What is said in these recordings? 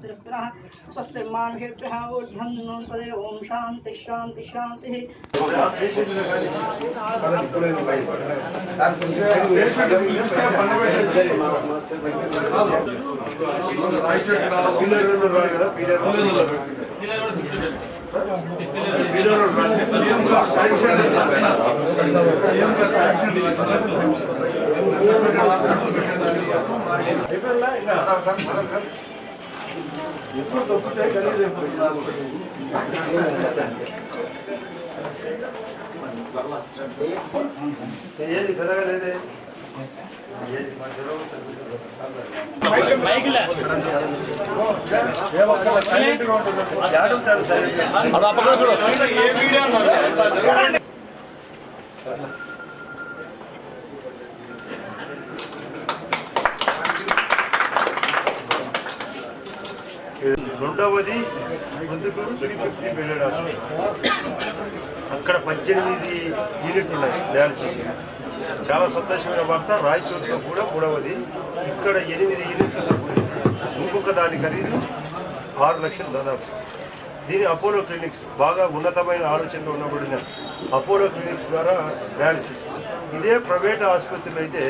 शास्त्रस्त्रः स्वस्य मानुषेभ्यः ऊर्ध्वं तदे ॐ ఏది పెద్దగా లేదే ఏది రెండవది ముందుకూరు త్రీ ఫిఫ్టీ బెడెడ్ హాస్పిటల్. అక్కడ పద్దెనిమిది యూనిట్లు ఉన్నాయి డయాలసిస్. చాలా సంతోషమైన వార్త. రాయచూరులో కూడా మూడవది. ఇక్కడ ఎనిమిది యూనిట్లు ఇంకొక దాని ఖరీదు ఆరు లక్షలు దాదాపు. దీని అపోలో క్లినిక్స్ బాగా ఉన్నతమైన ఆలోచనలో ఉన్నబడిన అపోలో క్లినిక్స్ ద్వారా డయాలసిస్. ఇదే ప్రైవేట్ ఆసుపత్రులు అయితే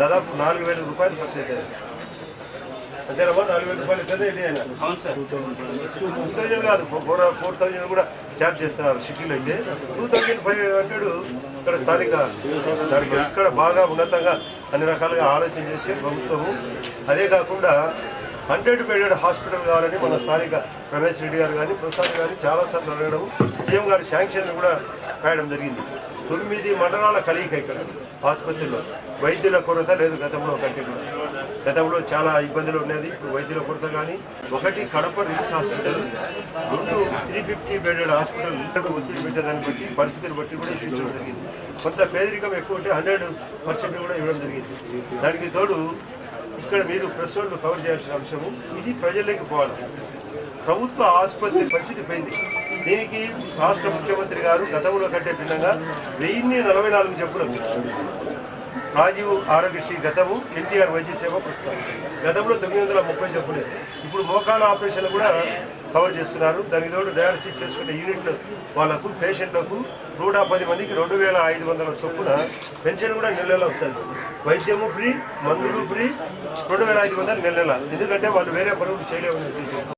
దాదాపు నాలుగు వేల రూపాయలు ఖర్చు అవుతాయి అంతేనమ్మా నాలుగు వేల రూపాయలు కదా ఏంటి ఆయన టూ థౌజండ్ కాదు ఫోర్ ఫోర్ థౌజండ్ కూడా ఛార్జ్ చేస్తున్నారు సిటీలో అయితే. టూ థౌజండ్ ఫైవ్ హండ్రెడ్ ఇక్కడ స్థానిక దానికి ఇక్కడ బాగా ఉన్నతంగా అన్ని రకాలుగా ఆలోచన చేసి ప్రభుత్వము. అదే కాకుండా హండ్రెడ్ బెడెడ్ హాస్పిటల్ కావాలని మన స్థానిక రమేష్ రెడ్డి గారు కానీ ప్రసాద్ గారు చాలాసార్లు అడగడం సీఎం గారి శాంక్షన్ కూడా రాయడం జరిగింది. తొమ్మిది మండలాల కలయిక ఇక్కడ ఆసుపత్రిలో. వైద్యుల కొరత లేదు గతంలో కంటే కూడా. గతంలో చాలా ఇబ్బందులు ఉన్నది ఇప్పుడు వైద్యుల కొరత కానీ ఒకటి కడప రిమ్స్ హాస్పిటల్ రెండు త్రీ ఫిఫ్టీ బెడెడ్ హాస్పిటల్ ఒత్తిడి పెట్టేదాన్ని బట్టి పరిస్థితిని బట్టి కూడా ఇప్పించడం జరిగింది. కొంత పేదరికం ఎక్కువ ఉంటే హండ్రెడ్ పర్సెంట్ కూడా ఇవ్వడం జరిగింది. దానికి తోడు ఇక్కడ మీరు ప్రెస్ వాళ్ళు కవర్ చేయాల్సిన అంశము ఇది ప్రజల్లోకి పోవాలి. ప్రభుత్వ ఆసుపత్రి పరిస్థితి పోయింది. దీనికి రాష్ట్ర ముఖ్యమంత్రి గారు గతంలో కంటే భిన్నంగా వెయ్యిన్ని నలభై నాలుగు జబ్బులు రాజీవ్ ఆరోగ్యశ్రీ గతము ఎన్టీఆర్ వైద్య సేవ ప్రస్తుతం. గతంలో తొమ్మిది వందల ముప్పై జబ్బులు. ఇప్పుడు మోకాల ఆపరేషన్లు కూడా కవర్ చేస్తున్నారు. దానికి తోడు డయాలసిస్ చేసుకునే యూనిట్లు వాళ్ళకు పేషెంట్లకు నూట పది మందికి రెండు వేల ఐదు వందల చొప్పున పెన్షన్ కూడా నెల నెల వస్తుంది. వైద్యము ఫ్రీ మందులు ఫ్రీ రెండు వేల ఐదు వందలు నెల నెల. ఎందుకంటే వాళ్ళు వేరే పనులు చేయలేమని ఉద్దేశం.